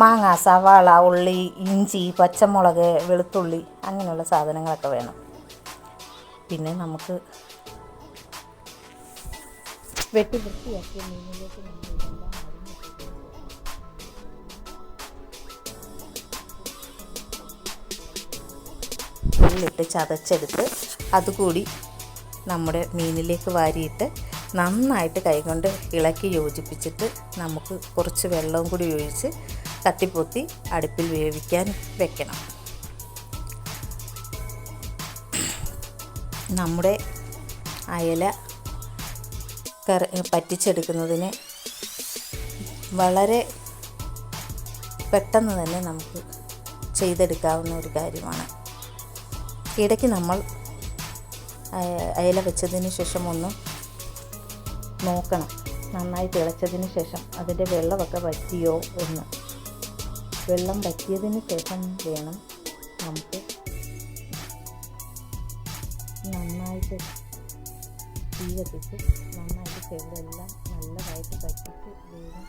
മാങ്ങ സവാള ഉള്ളി ഇഞ്ചി പച്ചമുളക് വെളുത്തുള്ളി അങ്ങനെയുള്ള സാധനങ്ങളൊക്കെ വേണം. പിന്നെ നമുക്ക് വെട്ടി വൃത്തിയാക്കിയ മീനിലേക്ക് ഉള്ളിട്ട് ചതച്ചെടുത്ത് അതുകൂടി നമ്മുടെ മീനിലേക്ക് വാരിയിട്ട് നന്നായിട്ട് കൈകൊണ്ട് ഇളക്കി യോജിപ്പിച്ചിട്ട് നമുക്ക് കുറച്ച് വെള്ളവും കൂടി ഒഴിച്ച് തട്ടിപ്പൊത്തി അടുപ്പിൽ വേവിക്കാൻ വെക്കണം. നമ്മുടെ അയല കറി പറ്റിച്ചെടുക്കുന്നതിന് വളരെ പെട്ടെന്ന് തന്നെ നമുക്ക് ചെയ്തെടുക്കാവുന്ന ഒരു കാര്യമാണ്. ഇടയ്ക്ക് നമ്മൾ അയല വെച്ചതിന് ശേഷം ഒന്ന് നോക്കണം. നന്നായി തിളച്ചതിന് ശേഷം അതിന്റെ വെള്ളമൊക്കെ വറ്റിയോ എന്ന് വെള്ളം വറ്റിയതിന് ശേഷം വേണം നമുക്ക് നന്നായിട്ട് തീ കത്തിച്ച് നന്നായിട്ട് ചെവിടെല്ലാം നല്ലതായിട്ട് പറ്റിച്ച് എടുക്കാം